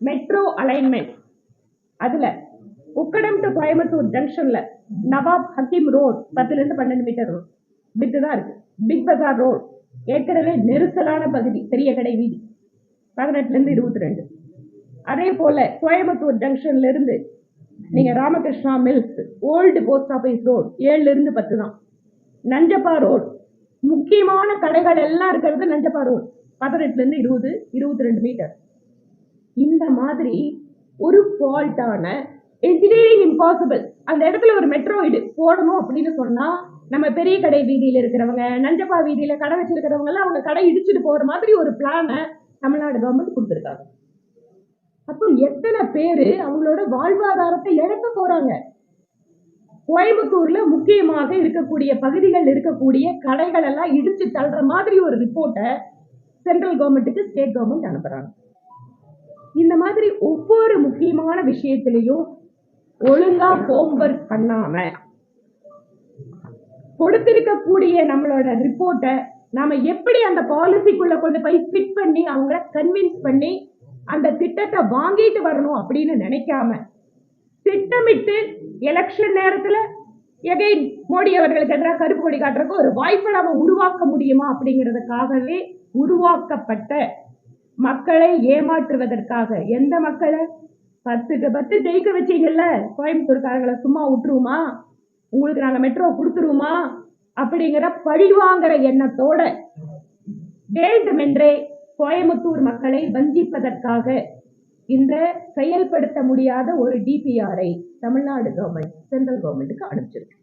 Metro alignment அதில் Ukkadam to Coimbatore ஜங்ஷனில் நவாப் Hakeem road பத்துலேருந்து பன்னெண்டு மீட்டர் ரோட் வித்து தான் இருக்குது பிக் பஜார் ரோட் ஏற்கனவே நெரிசலான பகுதி பெரிய கடை வீதி. பதினெட்டுலேருந்து இருபத்தி ரெண்டு அதே போல் கோயம்புத்தூர் ஜங்ஷன்லேருந்து நீங்கள் Ramakrishna mills old post office road ஏழுலேருந்து பத்து தான். நஞ்சப்பா ரோட் முக்கியமான கடைகள் எல்லாம் இருக்கிறது நஞ்சப்பா ரோட் பதினெட்டுலேருந்து இருபது இருபத்தி ரெண்டு மீட்டர் இந்த மாதிரி ஒரு ஃபால்ட்டான இன்ஜினியரிங் இம்பாசிபிள் அந்த இடத்துல ஒரு மெட்ரோ போடணும் அப்படின்னு சொன்னால் நம்ம பெரிய கடை வீதியில் இருக்கிறவங்க நஞ்சப்பா வீதியில் கடை வச்சிருக்கிறவங்கலாம் அவங்க கடை இடிச்சுட்டு போகிற மாதிரி ஒரு பிளானை தமிழ்நாடு கவர்மெண்ட் கொடுத்துருக்காங்க. அப்போ எத்தனை பேர் அவங்களோட வாழ்வாதாரத்தை இழக்க போகிறாங்க கோயம்புத்தூர்ல முக்கியமாக இருக்கக்கூடிய பகுதிகள் இருக்கக்கூடிய கடைகள் எல்லாம் இடிச்சு தள்ளுற மாதிரி ஒரு ரிப்போர்ட்டை சென்ட்ரல் கவர்மெண்ட்டுக்கு ஸ்டேட் கவர்மெண்ட் அனுப்புறாங்க. இந்த மாதிரி ஒவ்வொரு முக்கியமான விஷயத்திலையும் ஒழுங்கா ஹோம்ஒர்க் பண்ணாம கொடுத்திருக்கக்கூடிய நம்மளோட ரிப்போர்ட்டை நாம எப்படி அந்த பாலிசிக்குள்ள கொண்டு போய் ஃபிட் பண்ணி அவங்கள கன்வின்ஸ் பண்ணி அந்த திட்டத்தை வாங்கிட்டு வரணும் அப்படின்னு நினைக்காம திட்டமிட்டு எலெக்ஷன் நேரத்துல எகைன் மோடி அவர்களுக்கு எதிராக கருப்பு கொடி காட்டுறதுக்கு ஒரு வாய்ப்பை நாம உருவாக்க முடியுமா அப்படிங்கிறதுக்காகவே உருவாக்கப்பட்ட மக்களை ஏமாற்றுவதற்காக. எந்த மக்களை? பத்துக்கு பத்து ஜெயிக்க வச்சீங்கல்ல? கோயம்புத்தூர்காரங்களை சும்மா விட்டுருவோமா? உங்களுக்கு நாங்கள் மெட்ரோ கொடுத்துருவோமா? அப்படிங்கிற பழிவாங்கிற எண்ணத்தோட வேண்டுமென்றே கோயம்புத்தூர் மக்களை வஞ்சிப்பதற்காக இந்த செயல்படுத்த முடியாத ஒரு டிபிஆரை தமிழ்நாடு கவர்மெண்ட் சென்ட்ரல் கவர்மெண்ட்டுக்கு அனுப்பிச்சிருக்கு.